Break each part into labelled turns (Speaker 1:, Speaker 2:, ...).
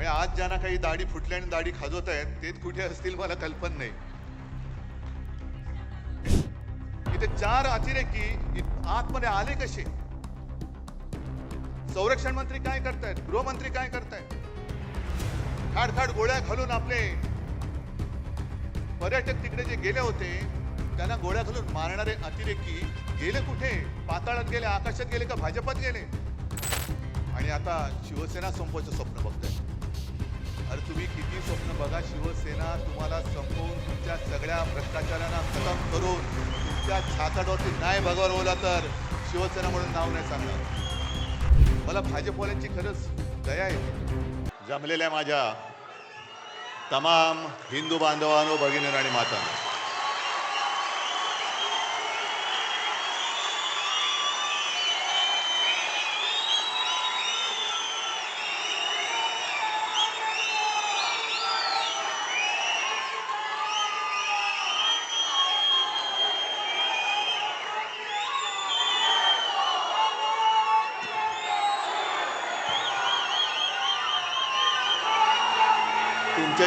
Speaker 1: म्हणजे आज ज्यांना काही दाढी फुटल्या आणि दाढी खाजवत आहेत ते कुठे असतील मला कल्पना नाही. इथे चार अतिरेकी आतमध्ये आले कसे? संरक्षण मंत्री काय करतायत? गृहमंत्री काय करतायत? खाड खाड गोळ्या घालून आपले पर्यटक तिकडे जे गेले होते त्यांना गोळ्या घालून मारणारे अतिरेकी गेले कुठे? पाताळात गेले आकाशात गेले का भाजपात गेले? आणि आता शिवसेना संपवायचं स्वप्न बघताय अरे तुम्ही किती स्वप्न बघा शिवसेना तुम्हाला संपवून तुमच्या सगळ्या भ्रष्टाचारांना खतम करून तुमच्या छाताडवरती नाही भगवान तर शिवसेना म्हणून नाव नाही सांगणार. मला भाजपवाल्यांची खरंच दया आहे. जमलेल्या माझ्या तमाम हिंदू बांधवांनो भगिनी आणि माता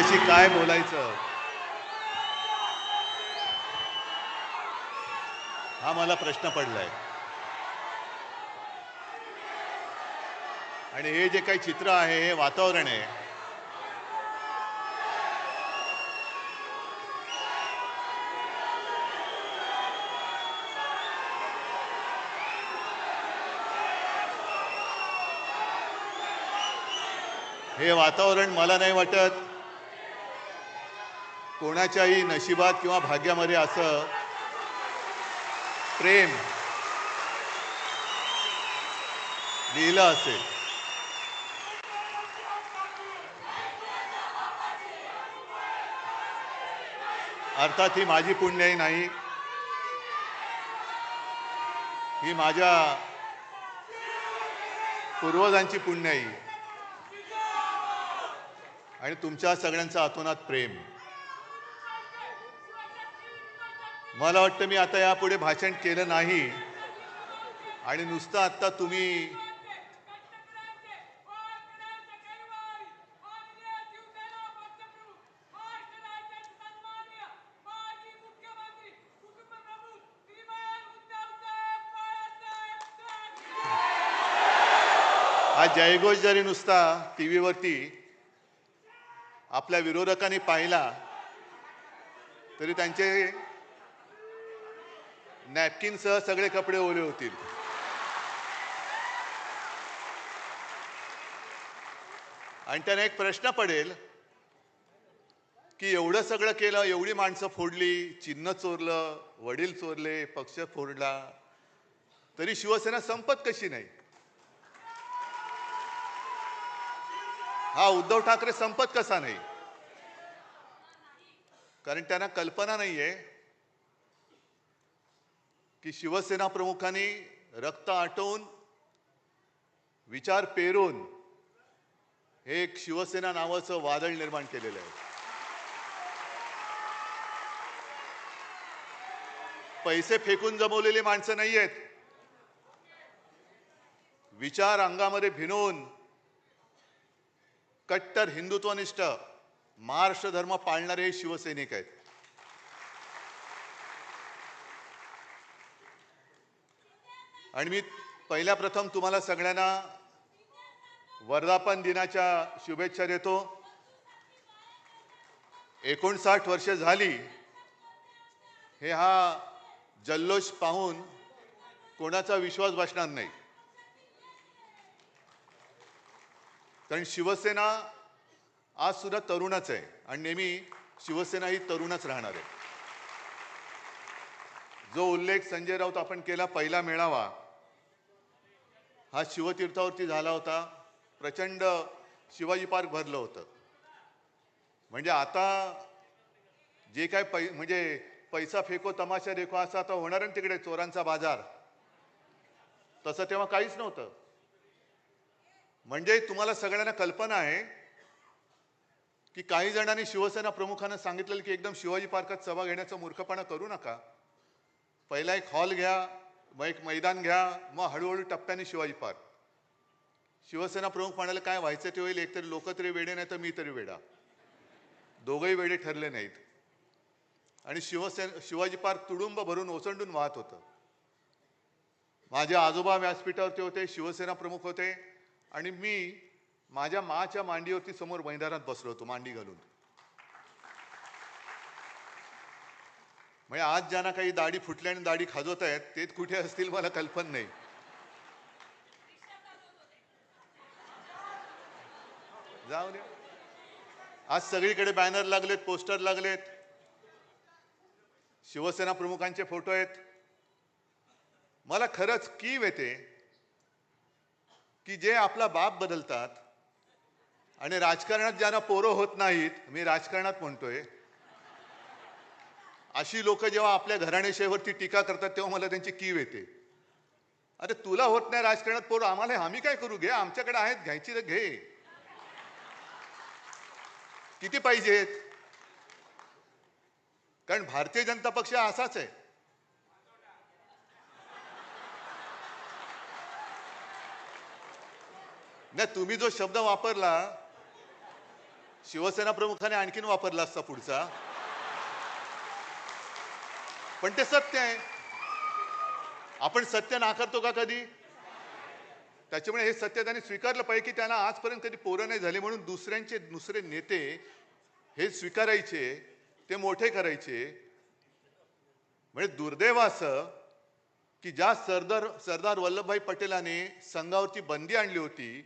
Speaker 1: त्याच्याशी काय बोलायचं? हा मला प्रश्न पडलाय. आणि हे जे काही चित्र आहे हे वातावरण आहे. हे वातावरण मला नाही वाटत. कोणाच्याही नशिबात किंवा भाग्यामध्ये असं प्रेम लिहिलं असेल. अर्थात ही माझी पुण्याई नाही. ही माझ्या पूर्वजांची पुण्याई. आणि तुमच्या सगळ्यांचं अतोनात प्रेम. मला वाटतं मी आता यापुढे भाषण केलं नाही. आणि नुसतं आत्ता तुम्ही हा जयघोष जरी नुसता टी व्हीवरती आपल्या विरोधकांनी पाहिला तरी त्यांचे नॅपकिनसह सगळे कपडे ओले होतील. आणि त्यांना एक प्रश्न पडेल की एवढं सगळं केलं एवढी माणसं फोडली चिन्ह चोरलं वडील चोरले पक्ष फोडला तरी शिवसेना संपत कशी नाही? हा उद्धव ठाकरे संपत कसा नाही? कारण त्यांना कल्पना नाहीये की शिवसेना प्रमुखांनी रक्त आटवून विचार पेरून हे एक शिवसेना नावाचं वादळ निर्माण केलेलं आहे. पैसे फेकून जमवलेली माणसं नाही आहेत विचार अंगामध्ये भिनवून कट्टर हिंदुत्वनिष्ठ महाराष्ट्र धर्म पाळणारे हे शिवसैनिक आहेत. आणि मी पहिल्या प्रथम तुम्हाला सगळ्यांना वर्धापन दिनाच्या शुभेच्छा देतो. एकोणसाठ वर्ष झाली हे हा जल्लोष पाहून कोणाचा विश्वास बसणार नाही. कारण शिवसेना आज सुद्धा तरुणच आहे आणि नेहमी शिवसेना ही तरुणच राहणार आहे. जो उल्लेख संजय राऊत आपण केला पहिला मेळावा हा शिवतीर्थावरती झाला होता. प्रचंड शिवाजी पार्क भरलं होतं. म्हणजे आता जे काय पै म्हणजे पैसा फेको तमाशा देखो असा आता होणार आणि ना तिकडे चोरांचा बाजार? तसं तेव्हा काहीच नव्हतं. म्हणजे तुम्हाला सगळ्यांना कल्पना आहे की काही जणांनी शिवसेना प्रमुखांना सांगितलेलं की एकदम शिवाजी पार्कात सभा घेण्याचा मूर्खपणा करू नका. पहिला एक हॉल घ्या मग एक मैदान घ्या मग हळूहळू टप्प्याने शिवाजी पार्क. शिवसेना प्रमुख म्हणाले काय व्हायचं ते होईल एकतरी लोक तरी वेडे नाही तर मी तरी वेडा. दोघंही वेडे ठरले नाहीत. आणि शिवसेना शिवाजी पार्क तुडुंब भरून ओसंडून वाहत होतं. माझे आजोबा व्यासपीठावरती होते शिवसेना प्रमुख होते आणि मी माझ्या माच्या मांडीवरती समोर मैदानात बसलो होतो मांडी घालून. म्हणजे आज ज्यांना काही दाढी फुटल्या आणि दाढी खाजवत आहेत ते कुठे असतील मला कल्पना नाही. जाऊ दे. आज सगळीकडे बॅनर लागलेत पोस्टर लागलेत. शिवसेना प्रमुखांचे फोटो आहेत. मला खरंच कीव येते की जे आपला बाप बदलतात आणि राजकारणात ज्यांना पोरं होत नाहीत मी राजकारणात म्हणतोय अशी लोक जेव्हा आपल्या घराणेशाहीवरती टीका करतात तेव्हा मला त्यांची कीव येते. अरे तुला होत नाही राजकारणात पोर आम्हाला आम्ही काय करू घे आमच्याकडे आहेत घ्यायची तर घे. किती पाहिजेत कारण भारतीय जनता पक्ष असाच आहे. नाही तुम्ही जो शब्द वापरला शिवसेना प्रमुखाने आणखीन वापरला असता पुढचा. पण ते सत्य आहे. आपण सत्य नाकारतो का कधी? त्याच्यामुळे हे सत्य त्यांनी स्वीकारलं पाहिजे की त्यांना आजपर्यंत कधी पोरं नाही झाले म्हणून दुसऱ्यांचे दुसरे नेते हे स्वीकारायचे ते मोठे करायचे. म्हणजे दुर्दैव असं की ज्या सरदार सरदार वल्लभभाई पटेलाने संघावरची बंदी आणली होती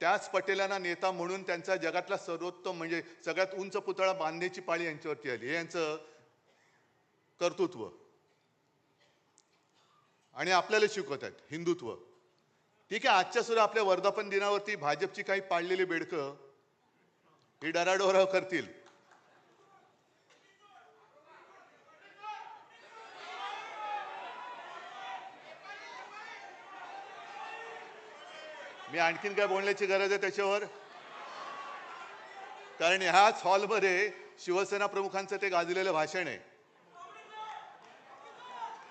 Speaker 1: त्याच पटेलांना नेता म्हणून त्यांचा जगातला सर्वोत्तम म्हणजे सगळ्यात उंच पुतळा बांधण्याची पाळी यांच्यावरती आली. हे यांचं कर्तृत्व. आणि आपल्याला शिकवत आहेत हिंदुत्व. ठीक आहे आजच्या सुद्धा आपल्या वर्धापन दिनावरती भाजपची काही पाळलेली बेडकं ही डराडोराव करतील. मी आणखीन काय बोलण्याची गरज आहे त्याच्यावर? कारण ह्याच हॉलमध्ये शिवसेना प्रमुखांचं ते गाजलेलं भाषण आहे.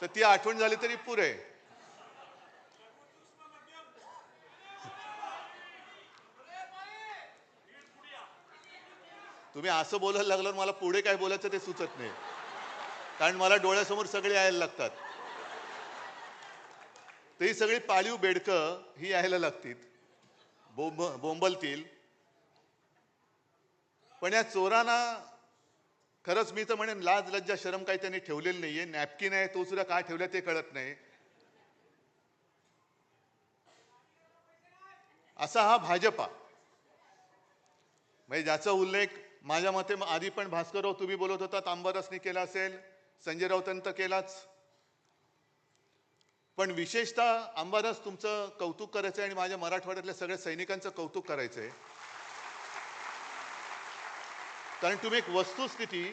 Speaker 1: तर ती आठवण झाली तरी पुरे. तुम्ही असं बोलायला लागलं मला पुढे काय बोलायचं ते सुचत नाही. कारण मला डोळ्यासमोर सगळे यायला लागतात. तर ही सगळी पाळीव बेडकं ही यायला लागतील. बोंब बोंबलतील. पण या चोरांना खरंच मी तर म्हणेन लाज लज्जा शरम काही त्यांनी ठेवलेली नाहीये. नॅपकिन आहे तो सुद्धा काय ठेवला ते कळत नाही. असा हा भाजपा. म्हणजे ज्याचा उल्लेख माझ्या मते आधी पण भास्करराव तुम्ही बोलत होता तांबरसनी केला असेल संजय राऊतांनी तर केलाच. पण विशेषतः अंबादास तुमचं कौतुक करायचं आणि माझ्या मराठवाड्यातल्या सगळ्या सैनिकांचं कौतुक करायचंय. कारण तुम्ही एक वस्तुस्थिती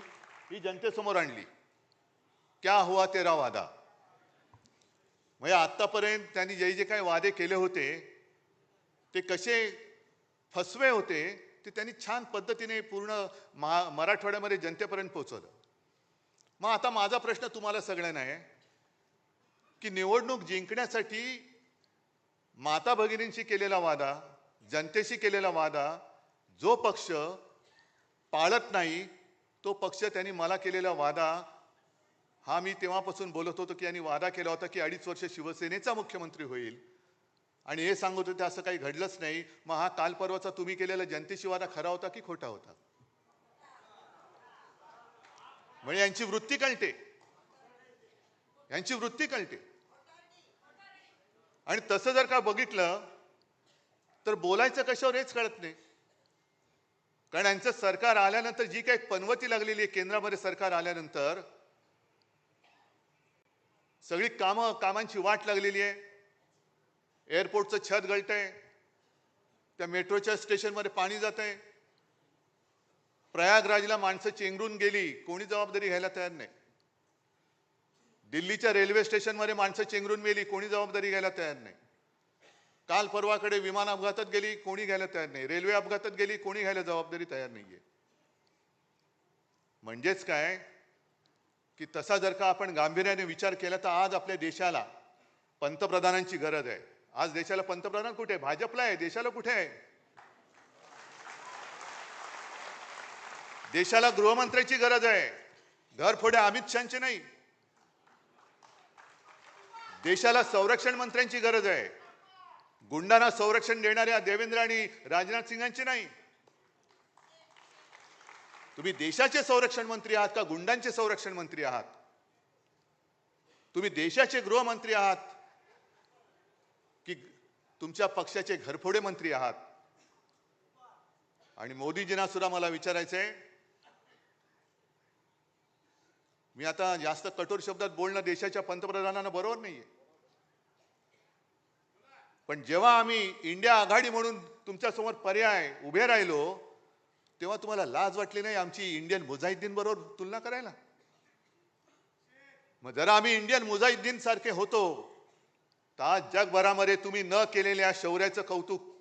Speaker 1: ही जनतेसमोर आणली. क्या हुआ तेरा वादा? म्हणजे आत्तापर्यंत त्यांनी जे जे काही वादे केले होते ते कसे फसवे होते ते त्यांनी छान पद्धतीने पूर्ण महा मराठवाड्यामध्ये जनतेपर्यंत पोहोचवलं. मग आता माझा प्रश्न तुम्हाला सगळ्यांना आहे की निवडणूक जिंकण्यासाठी माता भगिनींशी केलेला वादा जनतेशी केलेला वादा जो पक्ष पाळत नाही तो पक्ष त्यांनी मला केलेला वादा हा मी तेव्हापासून बोलत होतो की यांनी वादा केला होता की अडीच वर्ष शिवसेनेचा मुख्यमंत्री होईल. आणि हे सांगत होते असं काही घडलंच नाही. मग हा काल परवाचा तुम्ही केलेला जनतेशी वादा खरा होता की खोटा होता? म्हणजे यांची वृत्ती कळते. यांची वृत्ती कळते. आणि तसं जर का बघितलं तर बोलायचं कशावर हेच कळत नाही. कारण यांचं सरकार आल्यानंतर जी काही पनवती लागलेली आहे केंद्रामध्ये सरकार आल्यानंतर सगळी कामं कामांची वाट लागलेली आहे. एअरपोर्टचं छत गळतंय. त्या मेट्रोच्या स्टेशनमध्ये पाणी जात आहे प्रयागराजला माणसं चेंगरून गेली. कोणी जबाबदारी घ्यायला तयार नाही. दिल्लीच्या रेल्वे स्टेशनमध्ये माणसं चेंगरून गेली. कोणी जबाबदारी घ्यायला तयार नाही. काल परवाकडे विमान अपघातात गेली कोणी घ्यायला तयार नाही. रेल्वे अपघातात गेली कोणी घ्यायला जबाबदारी तयार नाहीये. म्हणजेच काय? की तसा जर का आपण गांभीर्याने विचार केला तर आज आपल्या देशाला पंतप्रधानांची गरज आहे. आज देशाला पंतप्रधान कुठे आहे? भाजपला आहे. देशाला कुठे आहे? देशाला गृहमंत्र्याची गरज आहे. घरफोड्या अमित शहाची नाही. देशाला संरक्षण मंत्र्यांची गरज आहे. गुंडांना संरक्षण देणाऱ्या देवेंद्र आणि राजनाथ सिंगांची नाही. तुम्ही देशाचे संरक्षण मंत्री आहात का गुंडांचे संरक्षण मंत्री आहात? तुम्ही देशाचे गृहमंत्री आहात की तुमच्या पक्षाचे घरफोडे मंत्री आहात? आणि मोदीजींना सुद्धा मला विचारायचंय मी आता जास्त कठोर शब्दात बोलणं देशाच्या पंतप्रधानांना बरोबर नाहीये. पण जेव्हा आम्ही इंडिया आघाडी म्हणून तुमच्यासमोर पर्याय उभे राहिलो तेव्हा तुम्हाला लाज वाटली नाही आमची इंडियन मुजाहिद्दीन बरोबर तुलना करायला? मग जरा आम्ही इंडियन मुजाहिद्दीन सारखे होतो तर आज जगभरामध्ये तुम्ही न केलेल्या शौर्याचं कौतुक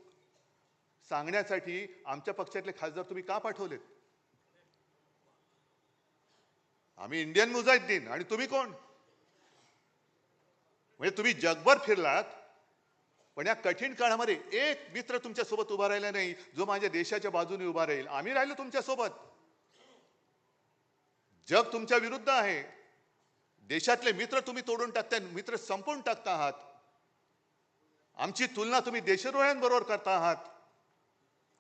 Speaker 1: सांगण्यासाठी आमच्या पक्षातले खासदार तुम्ही का पाठवलेत? आम्ही इंडियन मुजाहिद्दीन आणि तुम्ही कोण? म्हणजे तुम्ही जगभर फिरलात पण या कठीण काळामध्ये एक मित्र तुमच्यासोबत उभा राहिला नाही जो माझ्या देशाच्या बाजूने उभा राहील. आम्ही राहिलो तुमच्यासोबत जग तुमच्या विरुद्ध आहे. देशातले मित्र तुम्ही तोडून टाकताय मित्र संपवून टाकता आहात. आमची तुलना तुम्ही देशद्रोह्यांबरोबर करता आहात.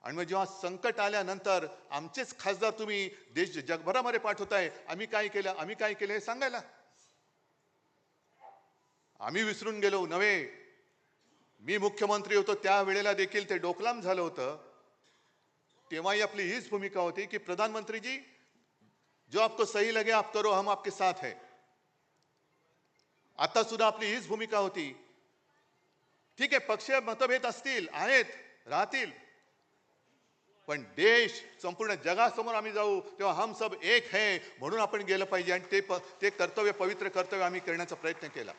Speaker 1: आणि मग जेव्हा संकट आल्यानंतर आमचेच खासदार तुम्ही देश जगभरामध्ये पाठवताय. आम्ही काय केलं? आम्ही काय केलं हे सांगायला? आम्ही विसरून गेलो नव्हे. मी मुख्यमंत्री होतो त्यावेळेला देखील ते डोकलाम झालं होतं. तेव्हाही आपली हीच भूमिका होती की प्रधानमंत्री जी जो आपको सही लगे आप करो हम आपके साथ है. आता सुद्धा आपली हीच भूमिका होती. ठीक आहे पक्ष मतभेद असतील आहेत राहतील. पण देश संपूर्ण जगासमोर आम्ही जाऊ तेव्हा हम सब एक है म्हणून आपण गेलं पाहिजे. आणि ते प- ते कर्तव्य पवित्र कर्तव्य आम्ही करण्याचा प्रयत्न केला.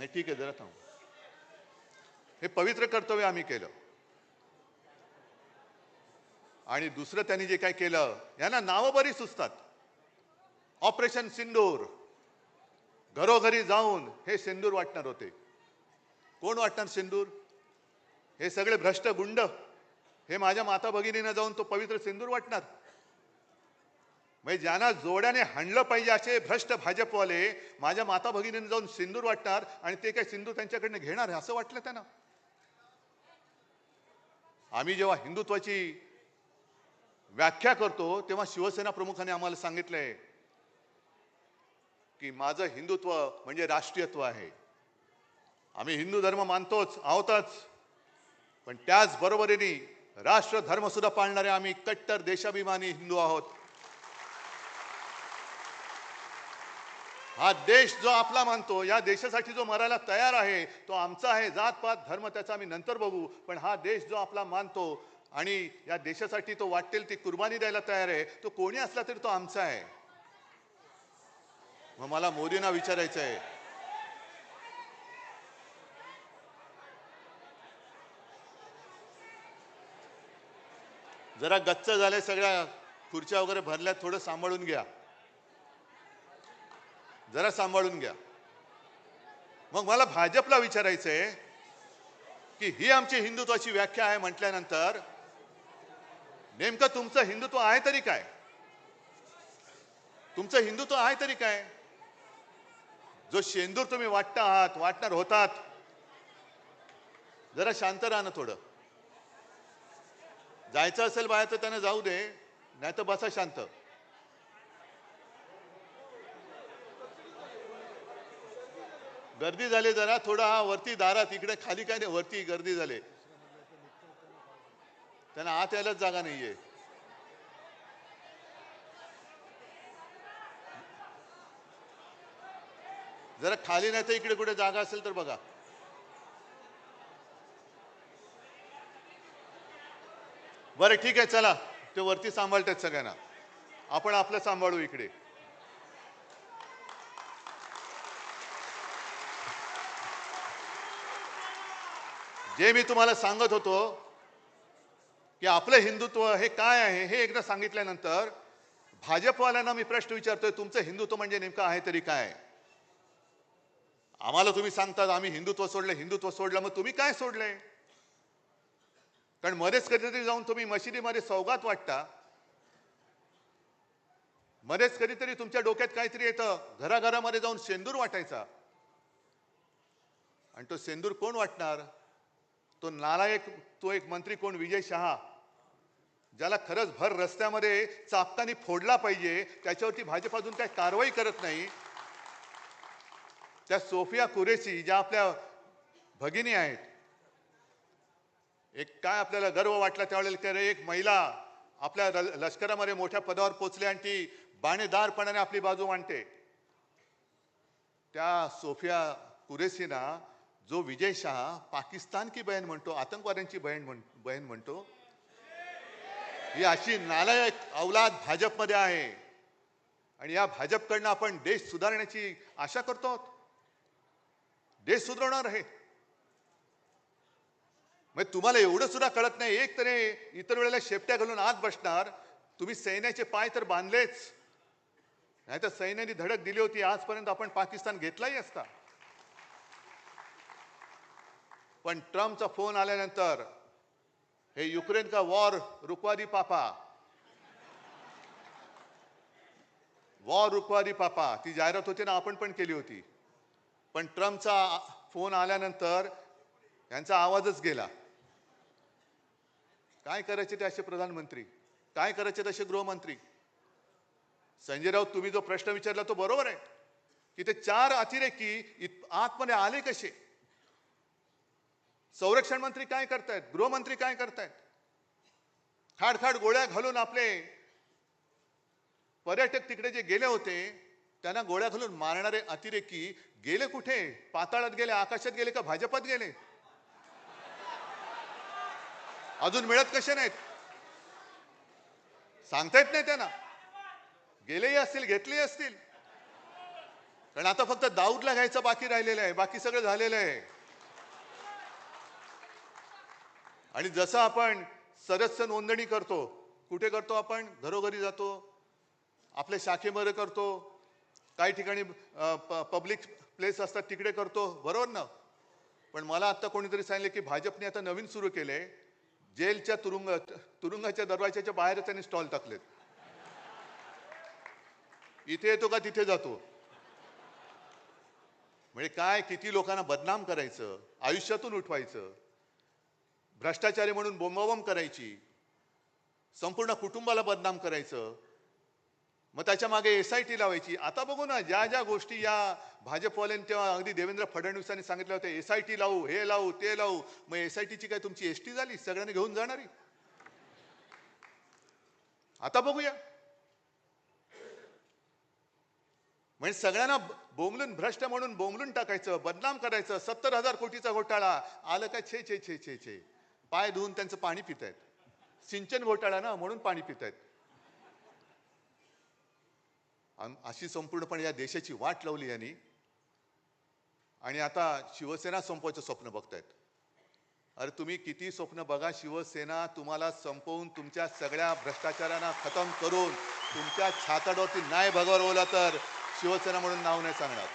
Speaker 1: नाही ठीक आहे जरा थांब. हे पवित्र कर्तव्य आम्ही केलं. आणि दुसरं त्यांनी जे काय केलं यांना नावं बरी सुचतात. ऑपरेशन सिंदूर. घरोघरी जाऊन हे सिंदूर वाटणार होते. कोण वाटणार सिंदूर? हे सगळे भ्रष्ट गुंड. हे माझ्या माता भगिनीनं जाऊन तो पवित्र सिंदूर वाटणार. म्हणजे ज्यांना जोड्याने हाणलं पाहिजे असे भ्रष्ट भाजपवाले माझ्या माता भगिनीने जाऊन सिंदूर वाटणार आणि ते काय सिंदूर त्यांच्याकडनं घेणार आहे असं वाटलं त्यांना? आम्ही जेव्हा हिंदुत्वाची व्याख्या करतो तेव्हा शिवसेना प्रमुखाने आम्हाला सांगितलंय की माझं हिंदुत्व म्हणजे राष्ट्रीयत्व आहे. आम्ही हिंदू धर्म मानतोच आहोतच. पण त्याच बरोबरीने राष्ट्र धर्म सुद्धा पाळणारे आम्ही कट्टर देशाभिमानी हिंदू आहोत. हा देश जो आपला मानतो या देशासाठी जो मरायला तयार आहे तो आमचा आहे. जात पात धर्म त्याचा आम्ही नंतर बघू. पण हा देश जो आपला मानतो आणि या देशासाठी तो वाटेल ती कुर्बानी द्यायला तयार आहे तो कोणी असला तरी तो आमचा आहे. मग मला मोदींना विचारायचं आहे. जरा गच्च झाले सगळ्या खुर्च्या वगैरे भरल्या थोडं सांभाळून घ्या. जरा सांभाळून घ्या. मग मला भाजपला विचारायचं आहे की ही आमची हिंदुत्वाची व्याख्या आहे म्हटल्यानंतर नेमकं तुमचं हिंदुत्व आहे तरी काय? तुमचं हिंदुत्व आहे तरी काय? जो शेंदूर तुम्ही वाटता आहात वाटणार होतात. जरा शांत राहा ना थोडं. जायचं असेल बाहेर तर त्यांना जाऊ दे नाही तर बसा शांत. गर्दी झाली जरा थोडा हा वरती दारात इकडे खाली काय नाही वरती गर्दी झाली. त्यांना आत यायलाच जागा नाहीये. जरा खाली नाही तर इकडे कुठे जागा असेल तर बघा. बरं ठीक आहे चला. ते वरती सांभाळतात सगळ्यांना. आपण आपलं सांभाळू इकडे. जे मी तुम्हाला सांगत होतो की आपलं हिंदुत्व हे काय आहे हे एकदा सांगितल्यानंतर भाजपवाल्यांना मी प्रश्न विचारतोय तुमचं हिंदुत्व म्हणजे नेमकं आहे तरी काय? आम्हाला तुम्ही सांगतात आम्ही हिंदुत्व सोडलं हिंदुत्व सोडलं मग तुम्ही काय सोडलंय? कारण मध्येच कधीतरी जाऊन तुम्ही मशिदीमध्ये सौगात वाटता. मध्येच कधीतरी तुमच्या डोक्यात काहीतरी येतं घराघरामध्ये जाऊन सेंदूर वाटायचा. आणि तो सेंदूर कोण वाटणार? तो नालायक तो एक मंत्री कोण? विजय शहा. ज्याला खरंच भर रस्त्यामध्ये चापतानी फोडला पाहिजे त्याच्यावरती भाजप अजून काही कारवाई करत नाही. त्या सोफिया कुरेशी ज्या आपल्या भगिनी आहेत एक काय आपल्याला गर्व वाटला त्यावेळेला की अरे एक महिला आपल्या ल- लष्करामध्ये मोठ्या पदावर पोचली आणि ती बाणेदारपणाने आपली बाजू मांडते. त्या सोफिया कुरेशीना जो विजय शहा पाकिस्तान की बहीण म्हणतो आतंकवाद्यांची बहीण म्हण बहीण म्हणतो ही अशी नालायक अवलाद भाजपमध्ये आहे. आणि या भाजपकडनं आपण देश सुधारण्याची आशा करतो देश सुधारणार आहे. मग तुम्हाला एवढं सुद्धा कळत नाही एक तरी इतर वेळेला शेपट्या घालून आत बसणार. तुम्ही सैन्याचे पाय तर बांधलेच. नाही तर सैन्याने धडक दिली होती आजपर्यंत आपण पाकिस्तान घेतलाही असता. पण ट्रम्पचा फोन आल्यानंतर हे युक्रेन का वॉर रुकवादी पापा. वॉर रुकवादी पापा. ती जाहिरात होती ना आपण पण केली होती. पण ट्रम्पचा फोन आल्यानंतर यांचा आवाजच गेला. काय करायचे ते असे प्रधानमंत्री? काय करायचे तसे गृहमंत्री? संजय राऊत तुम्ही जो प्रश्न विचारला तो बरोबर आहे. की ते चार अतिरेकी इत- आतमध्ये आले कसे? संरक्षण मंत्री काय करतायत? गृहमंत्री काय करतायत? खाडखाड गोळ्या घालून आपले पर्यटक तिकडे जे गेले होते त्यांना गोळ्या घालून मारणारे अतिरेकी गेले कुठे? पाताळात गेले आकाशात गेले का भाजपात गेले? अजून मिळत कसे नाहीत? सांगता येत नाही त्यांना. गेलेही असतील घेतलेही असतील. कारण आता फक्त दाऊदला घ्यायचं बाकी राहिलेलं आहे बाकी सगळं झालेलं आहे. आणि जसं आपण सदस्य नोंदणी करतो कुठे करतो आपण? घरोघरी जातो आपल्या शाखेमध्ये करतो काही ठिकाणी पब्लिक प्लेस असतात तिकडे करतो बरोबर ना? पण मला आत्ता कोणीतरी सांगितले की भाजपने आता नवीन सुरू केले जेलच्या तुरुंग तुरुंगाच्या दरवाजाच्या बाहेर त्यांनी स्टॉल टाकलेत. इथे येतो का तिथे जातो? म्हणजे काय किती लोकांना बदनाम करायचं आयुष्यातून उठवायचं. भ्रष्टाचारी म्हणून बोंबाबोंब करायची संपूर्ण कुटुंबाला बदनाम करायचं मग त्याच्यामागे एस आय टी लावायची. आता बघू ना ज्या ज्या गोष्टी या भाजपवाल्यांनी तेव्हा अगदी देवेंद्र फडणवीसांनी सांगितलं होतं एस आय टी लावू हे लावू ते लावू मग एस आय टीची काय तुमची एस टी झाली? सगळ्यांनी घेऊन जाणारी. आता बघूया. म्हणजे सगळ्यांना बोंबलून भ्रष्ट म्हणून बोंबलून टाकायचं बदनाम करायचं सत्तर हजार कोटीचा घोटाळा आलं काय छे छे छे छे छे. पाय धुवून त्यांचं पाणी पित आहेत सिंचन घोटाळा ना म्हणून पाणी पित आहेत अशी संपूर्णपणे या देशाची वाट लावली यांनी. आणि आता शिवसेना संपवायचं स्वप्न बघतायत. अरे तुम्ही किती स्वप्न बघा शिवसेना तुम्हाला संपवून तुमच्या सगळ्या भ्रष्टाचारांना खतम करून तुमच्या छाताडावरती न्याय ओला तर शिवसेना म्हणून नाव नाही सांगणार.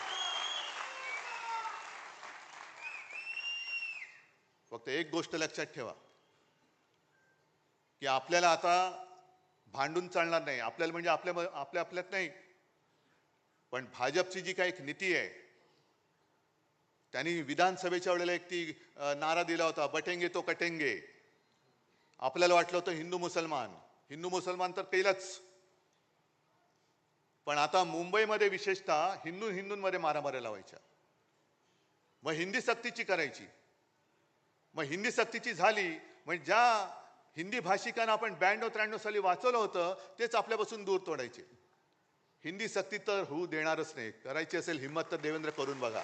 Speaker 1: फक्त एक गोष्ट लक्षात ठेवा की आपल्याला आता भांडून चालणार नाही. आपल्याला म्हणजे आपल्या आपल्या आपल्यात नाही. पण भाजपची जी काही एक नीती आहे त्यांनी विधानसभेच्या वेळेला एक ती नारा दिला होता बटेंगे तो कटेंगे. आपल्याला वाटलं होतं हिंदू मुसलमान. हिंदू मुसलमान तर तेलच. पण आता मुंबईमध्ये विशेषतः हिंदू हिंदूंमध्ये मारामाऱ्या लावायच्या. मग हिंदी सक्तीची करायची. मग हिंदी सक्तीची झाली म्हणजे ज्या हिंदी भाषिकांना आपण ब्याण्णव त्र्याण्णव साली वाचवलं होतं तेच आपल्यापासून दूर तोडायचे. हिंदी सक्ती तर होऊ देणारच नाही. करायची असेल हिंमत तर देवेंद्र करून बघा.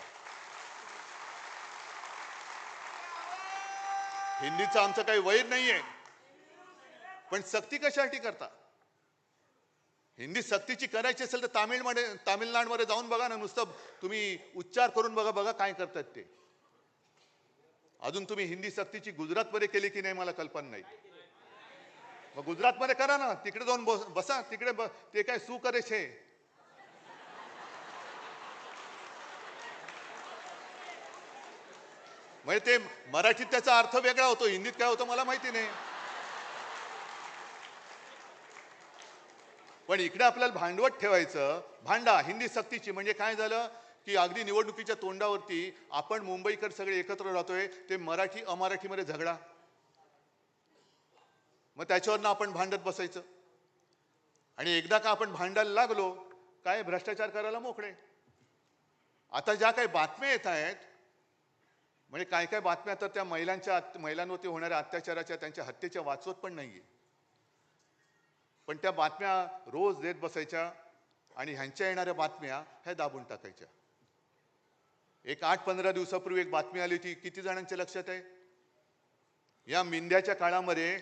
Speaker 1: हिंदीचं आमचं काही वैर नाहीये. पण सक्ती कशासाठी करता? हिंदी सक्तीची करायची असेल तर तामिळमध्ये तामिळनाडूमध्ये जाऊन बघा ना नुसतं तुम्ही उच्चार करून बघा बघा काय करतात ते. अजून तुम्ही हिंदी सक्तीची गुजरातमध्ये केली की नाही मला कल्पना नाही. मग गुजरातमध्ये करा ना तिकडे जाऊन बसा तिकडे ते काय सू करे छे म्हणजे ते मराठीत त्याचा अर्थ वेगळा होतो हिंदीत काय होतं मला माहिती नाही. पण इकडे आपल्याला भांडवत ठेवायचं भांडा हिंदी सक्तीची म्हणजे काय झालं? की अगदी निवडणुकीच्या तोंडावरती आपण मुंबईकर सगळे एकत्र राहतोय ते मराठी अमराठीमध्ये झगडा. मग त्याच्यावरनं आपण भांडत बसायचं. आणि एकदा का आपण भांडायला लागलो काय भ्रष्टाचार करायला मोकळे? आता ज्या काही बातम्या येत आहेत म्हणजे काय काय बातम्या तर त्या महिलांच्या महिलांवरती होणाऱ्या अत्याचाराच्या त्यांच्या हत्येच्या वाचवत पण नाहीये. पण त्या बातम्या रोज देत बसायच्या आणि ह्यांच्या येणाऱ्या बातम्या ह्या दाबून टाकायच्या. एक आठ पंधरा दिवसापूर्वी एक बातमी आली होती. किती जणांच्या लक्षात आहे? या मिंद्याच्या काळामध्ये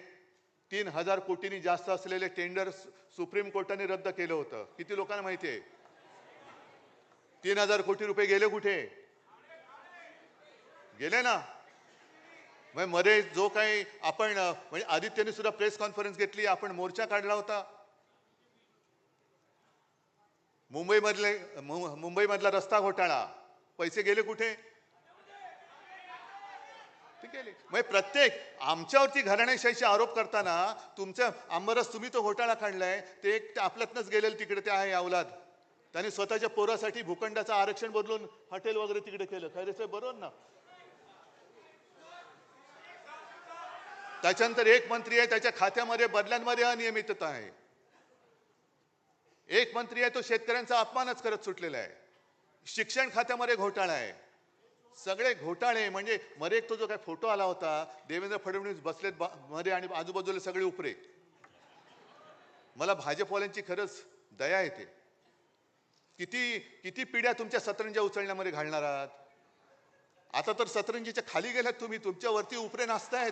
Speaker 1: तीन हजार कोटींनी जास्त असलेले टेंडर सुप्रीम कोर्टाने रद्द केलं होतं. किती लोकांना माहिती आहे? तीन हजार कोटी रुपये गेले कुठे? गेले ना? म्हणजे मध्ये जो काही आपण म्हणजे आदित्यने सुद्धा प्रेस कॉन्फरन्स घेतली आपण मोर्चा काढला होता. मुंबईमधले मुंबईमधला रस्ता घोटाळा. पैसे गेले कुठे? ते गेले. म्हणजे प्रत्येक आमच्यावरती घराण्याशाहीचे आरोप करताना तुमचं आंबरस तुम्ही तो घोटाळा काढलाय ते एक आपल्यातनंच गेलेलं तिकडे ते आहे अवलाद. त्यांनी स्वतःच्या पोरासाठी भूखंडाचं आरक्षण बदलून हॉटेल वगैरे तिकडे केलं. खरे ते बरोबर ना? त्याच्यानंतर एक मंत्री आहे त्याच्या खात्यामध्ये बदल्यांमध्ये अनियमितता आहे. एक मंत्री आहे तो शेतकऱ्यांचा अपमानच करत सुटलेला आहे. शिक्षण खात्यामध्ये घोटाळा आहे. सगळे घोटाळे म्हणजे मध्ये एक तो जो काय फोटो आला होता देवेंद्र फडणवीस बसलेत बा- मध्ये आणि आजूबाजूला सगळे उपरे. मला भाजपवाल्यांची खरंच दया येते. किती किती पिढ्या तुमच्या सतरंजा उचलण्यामध्ये घालणार आहात? आता तर सतरंजीच्या खाली गेल्यात तुम्ही तुमच्यावरती उपरे नाचतायत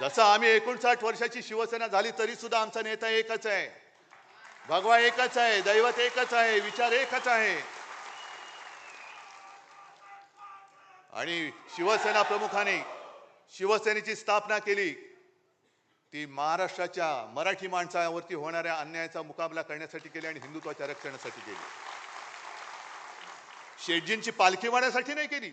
Speaker 1: जसं आम्ही एकोणसाठ वर्षाची शिवसेना झाली तरी सुद्धा आमचा नेता एकच आहे. भगवा एकच आहे दैवत एकच आहे विचार एकच आहे. आणि शिवसेना प्रमुखाने शिवसेनेची स्थापना केली ती महाराष्ट्राच्या मराठी माणसावरती होणाऱ्या अन्यायाचा मुकाबला करण्यासाठी केली आणि हिंदुत्वाच्या रक्षणासाठी केली. शेटजींची पालखी वाढण्यासाठी नाही केली.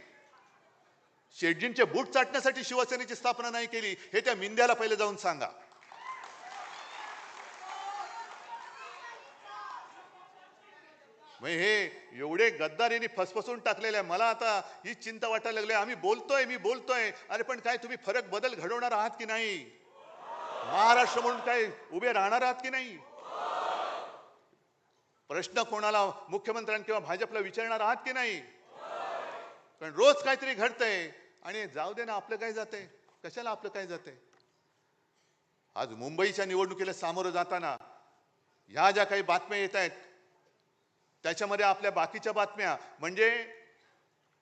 Speaker 1: शेटजींचे बूट चाटण्यासाठी शिवसेनेची स्थापना नाही केली हे त्या मिंद्याला पहिले जाऊन सांगा. म्हणजे हे एवढे गद्दारीने फसफसून टाकलेले आहे मला आता ही चिंता वाटायला लागली आम्ही बोलतोय मी बोलतोय अरे पण काय तुम्ही फरक बदल घडवणार आहात की नाही? महाराष्ट्र म्हणून काय उभे राहणार आहात की नाही? प्रश्न कोणाला मुख्यमंत्र्यांनी किंवा भाजपला विचारणार आहात की नाही? कारण रोज काहीतरी घडतंय आणि जाऊ दे ना आपलं काय जातंय? कशाला आपलं काय जातंय? आज मुंबईच्या निवडणुकीला सामोरं जाताना ह्या ज्या काही बातम्या येत आहेत त्याच्यामध्ये आपल्या बाकीच्या बातम्या म्हणजे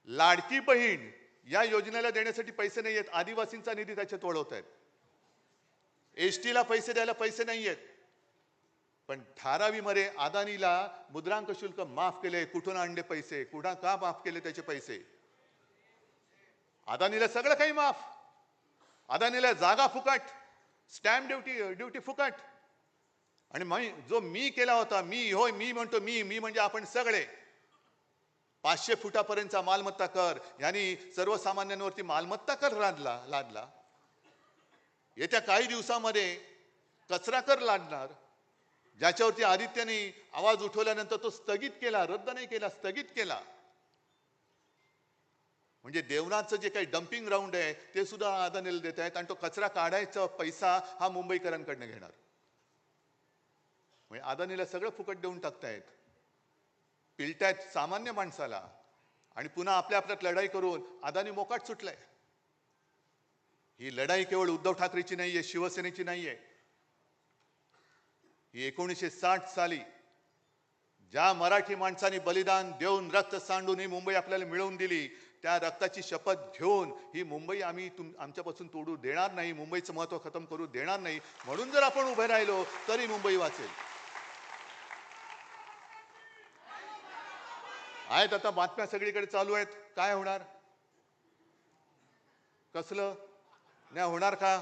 Speaker 1: लाडकी बहीण या योजनेला देण्यासाठी पैसे नाही आहेत आदिवासींचा निधी त्याच्यात वळवत आहेत. एस टीला पैसे द्यायला पैसे नाही आहेत. पण धारावीमध्ये अदानीला मुद्रांक शुल्क माफ केले कुठून आणले पैसे कुठं का माफ केले त्याचे पैसे? अदानीला सगळं काही माफ. अदानीला जागा फुकट स्टॅम्प ड्युटी ड्युटी फुकट. आणि मी जो मी केला होता मी होय मी म्हणतो मी मी म्हणजे आपण सगळे. पाचशे फुटापर्यंतचा मालमत्ता कर. यांनी सर्वसामान्यांवरती मालमत्ता कर लादला लादला. येत्या काही दिवसामध्ये कचरा कर लादणार. ज्याच्यावरती आदित्यने आवाज उठवल्यानंतर तो स्थगित केला रद्द नाही केला स्थगित केला. म्हणजे देवनाथचं जे काही डम्पिंग ग्राउंड आहे ते सुद्धा अदानीला देत आहेत आणि तो कचरा काढायचा पैसा हा मुंबईकरांकडनं घेणार. म्हणजे अदानीला सगळं फुकट देऊन टाकतायत. पिलतायत सामान्य माणसाला आणि पुन्हा आपल्या आपल्यात लढाई करून अदानी मोकाट सुटलाय. ही लढाई केवळ उद्धव ठाकरेची नाहीये शिवसेनेची नाहीये. ही एकोणीसशे साठ साली ज्या मराठी माणसांनी बलिदान देऊन रक्त सांडून ही मुंबई आपल्याला मिळवून दिली त्या रक्ताची शपथ घेऊन ही मुंबई आम्ही तुम आमच्यापासून तोडू देणार नाही मुंबईचं महत्त्व खतम करू देणार नाही. म्हणून जर आपण उभे राहिलो तरी मुंबई वाचेल. आहेत आता बातम्या सगळीकडे चालू आहेत. काय होणार? कसलं? नाही होणार का?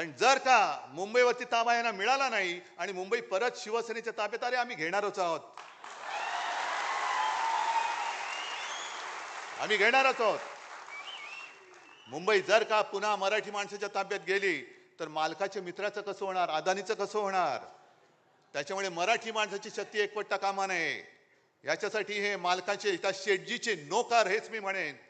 Speaker 1: कारण जर का मुंबईवरती ताबा यांना मिळाला नाही आणि मुंबई परत शिवसेनेच्या ताब्यात आले आम्ही घेणारच आहोत. आम्ही घेणारच आहोत. मुंबई जर का पुन्हा मराठी माणसाच्या ताब्यात गेली तर मालकाच्या मित्राचं कसं होणार अदानीचं कसं होणार? त्याच्यामुळे मराठी माणसाची शक्ती एकवटता कामा नये. याच्यासाठी हे मालकाचे त्या शेटजीचे नोकार हेच मी म्हणेन.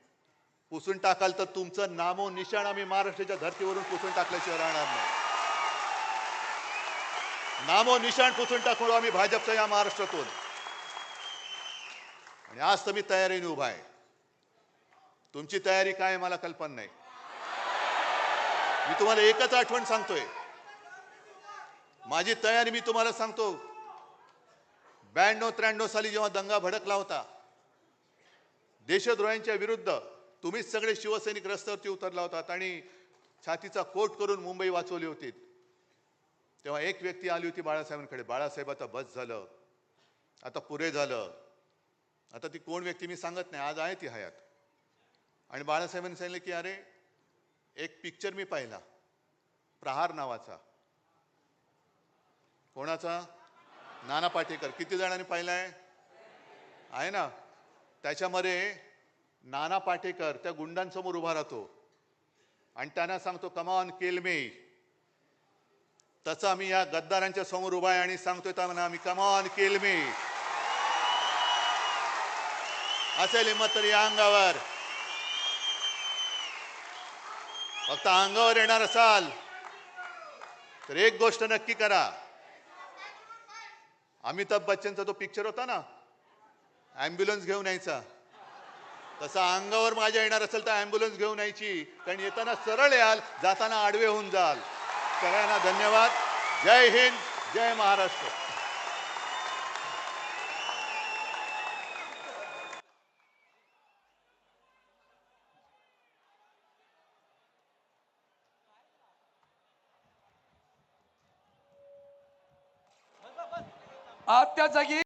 Speaker 1: पुसून टाकाल तर तुमचं नामो निशाण आम्ही महाराष्ट्राच्या धर्तीवरून पुसून टाकल्याशिवाय राहणार नाही. नामो निशाण पुसून टाकू आम्ही भाजपच्या या महाराष्ट्रातून. आणि आज तर मी तयारीने उभा आहे. तुमची तयारी काय मला कल्पना नाही. मी तुम्हाला एकच आठवण सांगतोय. माझी तयारी मी तुम्हाला सांगतो. ब्याण्णव त्र्याण्णव साली जेव्हा दंगा भडकला होता देशद्रोह्यांच्या विरुद्ध तुम्हीच सगळे शिवसैनिक रस्त्यावरती उतरला होतात आणि छातीचा कोट करून मुंबई वाचवली होती. तेव्हा एक व्यक्ती आली होती बाळासाहेबांकडे. बाळासाहेब आता बस झालं. आता पुरे झालं. आता ती कोण व्यक्ती मी सांगत नाही. आज आहे ती हयात. आणि बाळासाहेबांनी सांगितलं की अरे एक पिक्चर मी पाहिला. प्रहार नावाचा. कोणाचा? नाना पाटेकर. किती जणांनी पाहिला आहे ना? त्याच्यामध्ये नाना पाटेकर त्या गुंडांसमोर उभा राहतो. आणि त्यांना सांगतो कमान केलमे तसं आम्ही या गद्दारांच्या समोर उभा आहे आणि सांगतोय त्यांना आम्ही कमान केलमे असेल हिंमत तर या अंगावर. फक्त अंगावर येणार असाल तर एक गोष्ट नक्की करा. अमिताभ बच्चनचा तो पिक्चर होता ना ॲम्ब्युलन्स घेऊन यायचा. तसा अंगावर माझ्या येणार असेल तर ॲम्ब्युलन्स घेऊन यायची. कारण येताना सरळ याल जाताना आडवे होऊन जाल. सगळ्यांना धन्यवाद. जय हिंद जय महाराष्ट्र.
Speaker 2: आत्या जागी